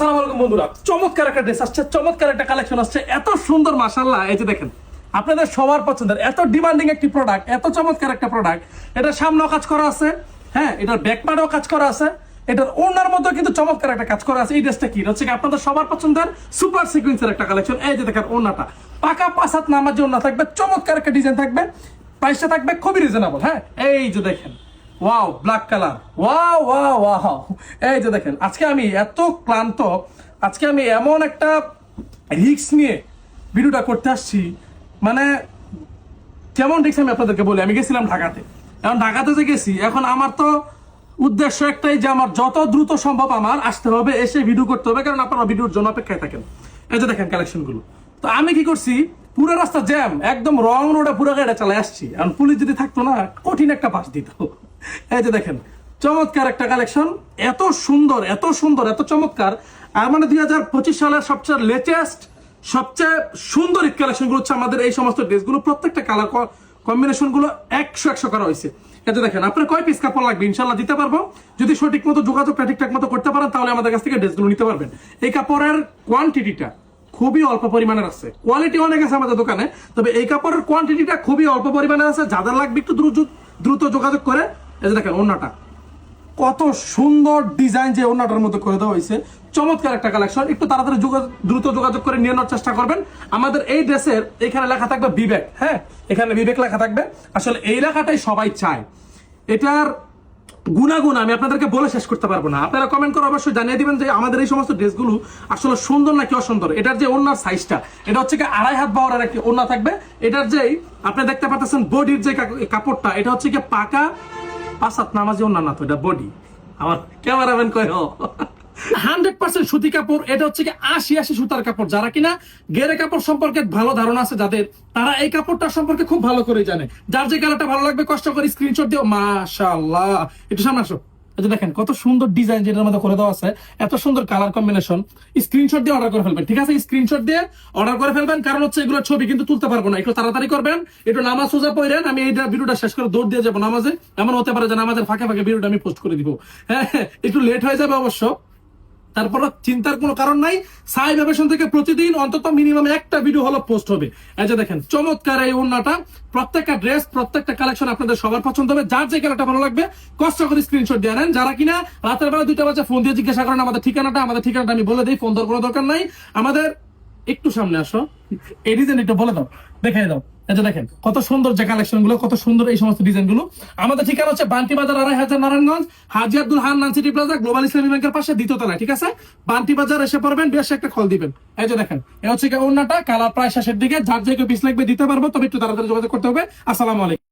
যে হ্যাঁ কাজ করা আছে, এটার মধ্যে কিন্তু চমৎকার একটা কাজ করা আছে। এই কি? হচ্ছে আপনাদের সবার পছন্দের সুপার একটা কালেকশন এই যে দেখেন পাকা পাসাত নামার জন্য থাকবে, চমৎকার একটা ডিজাইন থাকবে প্রাইসটা থাকবে খুবই রিজনেবল হ্যাঁ। এই যে দেখেন wow black colour wow wow wow এই যে দেখেন, আজকে আমি এত ক্লান্ত, আজকে আমি এমন একটা রিস্ক নিয়ে ভিডিওটা করতে আসছি। মানে কেমন রিক্স আমি আপনাদেরকে বলি? আমি গেছিলাম ঢাকাতে। এখন ঢাকাতে যে গেছি, এখন আমার তো উদ্দেশ্য একটাই যে আমার যত দ্রুত সম্ভব আমার আসতে হবে, এসে ভিডিও করতে হবে, কারণ আপনারা ভিডিওর জন্য অপেক্ষায় থাকেন। এই যে দেখেন কালেকশনগুলো। তো আমি কি করছি, পুরো রাস্তা জ্যাম একদম রং রোডে পুরো গাড়ি চালাই আসছি। আর পুলিশ যদি থাকতো না, কঠিন একটা পাস দিত। এই যে দেখেন, চমৎকার একটা কালেকশন এত সুন্দর এত সুন্দর, এত চমৎকার। আর মানে দুই হাজার পঁচিশ সালের সবচেয়ে লেটেস্ট সবচেয়ে সুন্দর কালেকশনগুলো হচ্ছে আমাদের এই সমস্ত ড্রেসগুলো। প্রত্যেকটা কালার কম্বিনেশনগুলো একশো একশো করা হয়েছে। দেখেন, আপনার কয় পিস কাপড় লাগবে? ইনশাল্লাহ দিতে পারব। যদি সঠিক মতো যোগাযোগটা ঠিকঠাক মতো করতে পারেন, তাহলে আমাদের কাছ থেকে ড্রেসগুলো নিতে পারবেন। এই কাপড়ের কোয়ান্টিটিটা খুবই অল্প পরিমাণের আছে। কোয়ালিটি অনেক আছে আমাদের দোকানে, তবে এই কাপড়ের কোয়ান্টিটিটা খুবই অল্প পরিমাণের আছে। যাদের লাগবে একটু দ্রুত দ্রুত যোগাযোগ করে এই যে দেখেন অন্যটা কত সুন্দর ডিজাইন যে ওনাটার মধ্যে করে দেওয়া হয়েছে। চমৎকার একটা কালেকশন। একটু তাড়াতাড়ি দ্রুত যোগাযোগ করে নিয়ে নেওয়ার চেষ্টা করবেন। আমাদের এই ড্রেসের এখানে লেখা থাকবে বিবেক হ্যাঁ? এখানে বিবেক লেখা থাকবে। আসলে এই লেখাটাই সবাই চায়। এটার গুণাগুণ আমি আপনাদেরকে বলে শেষ করতে পারব না। আপনারা কমেন্ট করে অবশ্যই জানিয়ে দিবেন যে আমাদের এই সমস্ত ড্রেসগুলো আসলে সুন্দর নাকি অসুন্দর? এটার যে ওনার সাইজটা এটা হচ্ছে কি আড়াই হাত বাওয়ার একটি ওনা থাকবে। এটার যেই, আপনি দেখতে পাচ্ছেন বডির যে কাপড়টা, এটা হচ্ছে কি পাকা পাঁচাত নামাজি ওনা না তো, এটা বডি আমার ক্যামেরাম্যান কয় হান্ড্রেড পার্সেন্ট সুতি কাপড়, এটা হচ্ছে কি আশি আশি সুতার কাপড়। যারা কিনা গেরে কাপড় সম্পর্কে ভালো ধারণা আছে, যাদের তারা এই কাপড়টা সম্পর্কে খুব ভালো করে জানে। যার যে কালারটা ভালো লাগবে, কষ্ট করে স্ক্রিনশট দিও। মাশাল্লাহ একটু সামনে আসো। যে দেখেন, কত সুন্দর ডিজাইন যেটার মধ্যে করে দেওয়া আছে, এত সুন্দর কালার কম্বিনেশন স্ক্রিনশট দিয়ে অর্ডার করে ফেলবেন, ঠিক আছে? স্ক্রিনশট দিয়ে অর্ডার করে ফেলবেন, কারণ হচ্ছে এগুলো ছবি কিন্তু তুলতে পারব না। একটু তাড়াতাড়ি করবেন, একটু নামাজ সোজা পড়েন, আমি এইটা ভিডিওটা শেষ করে দৌড় দিয়ে যাব নামাজে। এমন হতে পারে যে নামাজের ফাঁকে ফাঁকে ভিডিওটা আমি পোস্ট করে দিব। হ্যাঁ একটু লেট হয়ে যাবে অবশ্য। তারপর চিন্তার কোনো কারণ নাই। সাই ভাবেশন থেকে প্রতিদিন অন্তত মিনিমাম একটা ভিডিও হলো পোস্ট হবে। এই যে দেখেন, চমৎকার এই ওন্নাটা প্রত্যেকটা ড্রেস প্রত্যেকটা কালেকশন আপনাদের সবার পছন্দ হবে। যার যে কালারটা ভালো লাগবে, কষ্ট করে স্ক্রিনশট দিয়ে নেন। যারা কিনা রাতের বেলা দুইটা বাজে ফোন দিয়ে জিজ্ঞাসা করেন, আমাদের ঠিকানাটা আমাদের ঠিকানাটা আমি বলে দিই ফোন দেওয়ার কোনো দরকার নাই। আমাদের একটু সামনে আসো। এই ডিজাইন একটু বলে দাও, দেখাই দাও। এটা দেখেন, কত সুন্দর যে কালেকশনগুলো, কত সুন্দর এই সমস্ত ডিজাইনগুলো। আমাদের ঠিকানা হচ্ছে বান্টি বাজার আড়াই হাজার Narayanganj, Haji Abdul Hannan city plaza, global Islami ব্যাংকের পাশে দ্বিতীয় তলায়, ঠিক আছে? বান্টি বাজার এসে পড়বেন, বেশ একটা কল দিবেন। এই যে দেখেন এটা হচ্ছে অন্যটা কালার প্রায় শেষের দিকে, যার যে পিস লাগবে দিতে পারব, তবে একটু তাড়াতাড়ি যোগাযোগ করতে হবে। আসসালামু আলাইকুম।